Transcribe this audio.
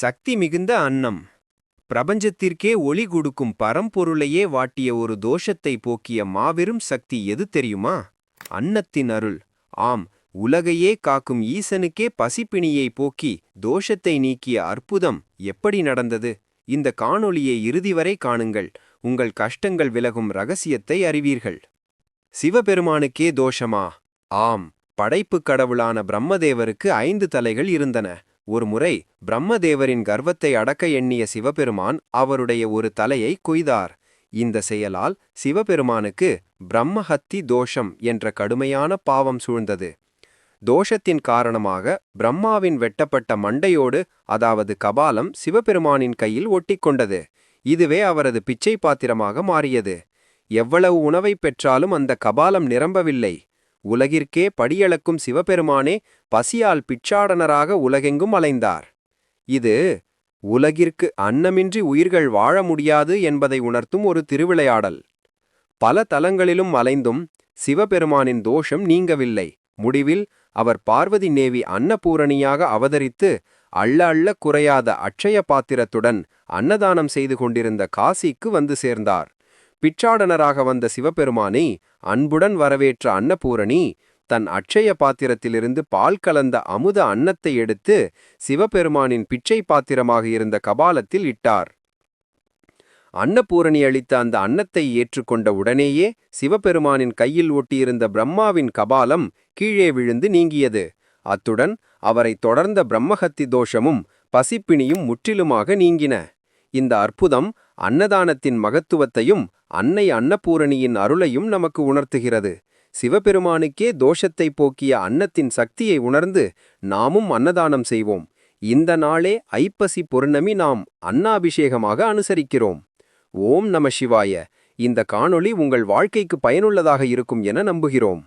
சக்தி மிகுந்த அன்னம். பிரபஞ்சத்திற்கே ஒளி கொடுக்கும் பரம்பொருளையே வாட்டிய ஒரு தோஷத்தை போக்கிய மாபெரும் சக்தி எது தெரியுமா? அன்னத்தின் அருள். ஆம் உலகையே காக்கும் ஈசனுக்கே பசிப்பிணியை போக்கி தோஷத்தை நீக்கிய அற்புதம் எப்படி நடந்தது? இந்த காணொளியை இறுதி வரை காணுங்கள். உங்கள் கஷ்டங்கள் விலகும் ரகசியத்தை அறிவீர்கள். சிவபெருமானுக்கே தோஷமா? ஆம் படைப்புக் கடவுளான பிரம்மதேவருக்கு ஐந்து தலைகள் இருந்தன. ஒருமுறை பிரம்மதேவரின் கர்வத்தை அடக்க எண்ணிய சிவபெருமான் அவருடைய ஒரு தலையை கொய்தார். இந்த செயலால் சிவபெருமானுக்கு பிரம்மஹத்தி தோஷம் என்ற கடுமையான பாவம் சூழ்ந்தது. தோஷத்தின் காரணமாக பிரம்மாவின் வெட்டப்பட்ட மண்டையோடு அதாவது கபாலம் சிவபெருமானின் கையில் ஒட்டிக்கொண்டது. இதுவே அவரது பிச்சை பாத்திரமாக மாறியது. எவ்வளவு உணவை பெற்றாலும் அந்த கபாலம் நிரம்பவில்லை. உலகிற்கே படியளக்கும் சிவபெருமானே பசியால் பிச்சாடனராக உலகெங்கும் அலைந்தார். இது உலகிற்கு அன்னமின்றி உயிர்கள் வாழ முடியாது என்பதை உணர்த்தும் ஒரு திருவிளையாடல். பல தலங்களிலும் அலைந்தும் சிவபெருமானின் தோஷம் நீங்கவில்லை. முடிவில் அவர் பார்வதி நேவி அன்னபூரணியாக அவதரித்து அள்ள அள்ள குறையாத அட்சய பாத்திரத்துடன் அன்னதானம் செய்து கொண்டிருந்த காசிக்கு வந்து சேர்ந்தார். பிச்சாடனராக வந்த சிவபெருமானை அன்புடன் வரவேற்ற அன்னபூரணி தன் அட்சய பாத்திரத்திலிருந்து பால் கலந்த அமுத அன்னத்தை எடுத்து சிவபெருமானின் பிச்சை பாத்திரமாக இருந்த கபாலத்தில் இட்டார். அன்னபூரணி அளித்த அந்த அன்னத்தை ஏற்றுக்கொண்ட உடனேயே சிவபெருமானின் கையில் ஒட்டியிருந்த பிரம்மாவின் கபாலம் கீழே விழுந்து நீங்கியது. அத்துடன் அவரை தொடர்ந்த பிரம்மஹத்தி தோஷமும் பசிப்பிணியும் முற்றிலுமாக நீங்கின. இந்த அற்புதம் அன்னதானத்தின் மகத்துவத்தையும் அன்னை அன்னபூரணியின் அருளையும் நமக்கு உணர்த்துகிறது. சிவபெருமானுக்கே தோஷத்தை போக்கிய அன்னத்தின் சக்தியை உணர்ந்து நாமும் அன்னதானம் செய்வோம். இந்த நாளே ஐப்பசி பொருணமி நாம் அன்னாபிஷேகமாக அனுசரிக்கிறோம். ஓம் நம சிவாய. இந்த காணொளி உங்கள் வாழ்க்கைக்கு பயனுள்ளதாக இருக்கும் என நம்புகிறோம்.